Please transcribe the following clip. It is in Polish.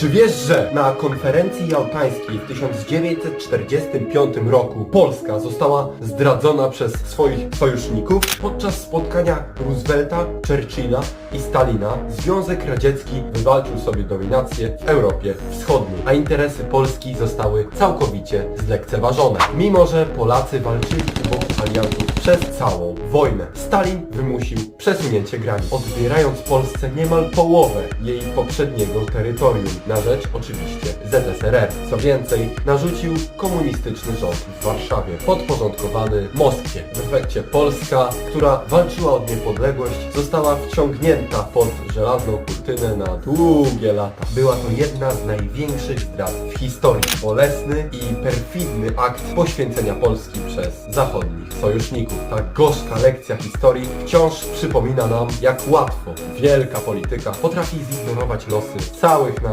Czy wiesz, że na konferencji jałtańskiej w 1945 roku Polska została zdradzona przez swoich sojuszników? Podczas spotkania Roosevelta, Churchilla i Stalina Związek Radziecki wywalczył sobie dominację w Europie Wschodniej, a interesy Polski zostały całkowicie zlekceważone. Mimo, że Polacy walczyli boku aliantów przez całą wojnę. Stalin wymusił przesunięcie granic, odbierając Polsce niemal połowę jej poprzedniego terytorium, na rzecz oczywiście ZSRR. Co więcej, narzucił komunistyczny rząd w Warszawie, podporządkowany Moskwie. W efekcie Polska, która walczyła o niepodległość, została wciągnięta pod żelazną kurtynę na długie lata. Była to jedna z największych zdrad w historii. Bolesny i perfidny akt poświęcenia Polski przez zachodnich sojuszników. Ta gorzka lekcja historii wciąż przypomina nam, jak łatwo wielka polityka potrafi zignorować losy całych narodów.